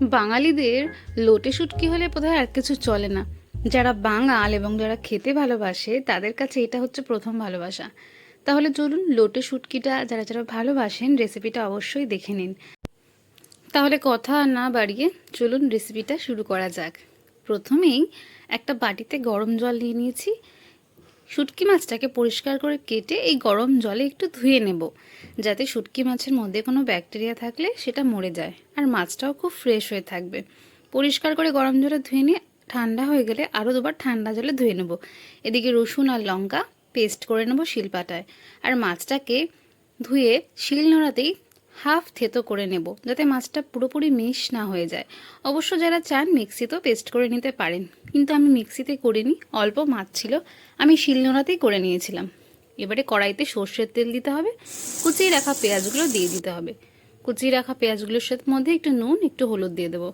বাঙালিদের লোটে শুটকি হলে বোধহয় আর কিছু চলে না। যারা বাঙাল এবং যারা খেতে ভালোবাসে, তাদের কাছে এটা হচ্ছে প্রথম ভালোবাসা। তাহলে চলুন লোটে শুটকিটা যারা যারা ভালোবাসেন রেসিপিটা অবশ্যই দেখে নিন। তাহলে কথা না বাড়িয়ে চলুন রেসিপিটা শুরু করা যাক। প্রথমেই একটা বাটিতে গরম জল নিয়ে নিয়েছি। শুটকি মাছটাকে পরিষ্কার করে কেটে এই গরম জলে একটু ধুয়ে নেব, যাতে শুটকি মাছের মধ্যে কোনো ব্যাকটেরিয়া থাকলে সেটা মরে যায়। আর মাছটাও খুব ফ্রেশ হয়ে থাকবে। পরিষ্কার করে গরম জলে ধুয়ে নিয়ে ঠান্ডা হয়ে গেলে আরও দুবার ঠান্ডা জলে ধুয়ে নেব। এদিকে রসুন আর লঙ্কা পেস্ট করে নেব শিলপাটায়। আর মাছটাকে ধুয়ে শিল নোড়াতেই হাফ থেতো করে নেব যাতে মাছটা পুরোপুরি মিশ না হয়ে যায়। অবশ্য যারা চান মিক্সিতেও পেস্ট করে নিতে পারেন। কিন্তু আমি মিক্সিতে করিনি, অল্প মাছ ছিল। আমি শিলনোড়াতেই করে নিয়েছিলাম। এবারে কড়াইতে সর্ষের তেল দিতে হবে, কুচিয়ে রাখা পেঁয়াজগুলো দিয়ে দিতে হবে। কুচিয়ে রাখা পেঁয়াজগুলোর সাথে মধ্যে একটু নুন, একটু হলুদ দিয়ে দেবো।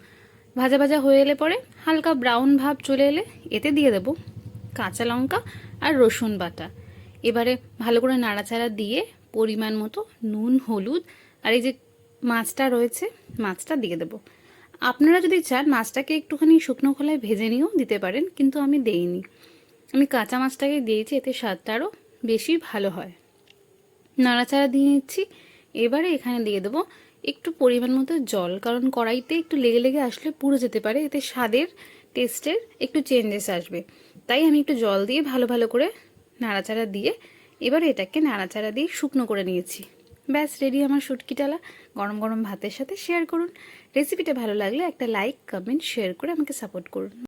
ভাজা ভাজা হয়ে এলে পরে হালকা ব্রাউন ভাব চলে এলে এতে দিয়ে দেবো কাঁচা লঙ্কা আর রসুন বাটা। এবারে ভালো করে নাড়াচাড়া দিয়ে পরিমাণ মতো নুন, হলুদ আর এই যে মাছটা রয়েছে, মাছটা দিয়ে দেবো। আপনারা যদি চান মাছটাকে একটুখানি শুকনো খোলায় ভেজে নিয়েও দিতে পারেন, কিন্তু আমি দেইনি। আমি কাঁচা মাছটাকে দিয়েছি, এতে স্বাদটা আরও বেশি ভালো হয়। নাড়াচাড়া দিয়ে নিচ্ছি। এবারে এখানে দিয়ে দেবো একটু পরিমাণ মতো জল, কারণ কড়াইতে একটু লেগে লেগে আসলে পুড়ে যেতে পারে, এতে স্বাদের টেস্টের একটু চেঞ্জেস আসবে। তাই আমি একটু জল দিয়ে ভালো ভালো করে নাড়াচাড়া দিয়ে এবার এটাকে নাড়াচাড়া দিয়ে শুকনো করে নিয়েছি। ব্যাস রেডি আমার শুটকিটালা গরম গরম ভাতের সাথে শেয়ার করুন। রেসিপিটা ভালো লাগলে একটা লাইক কমেন্ট শেয়ার করে আমাকে সাপোর্ট করুন।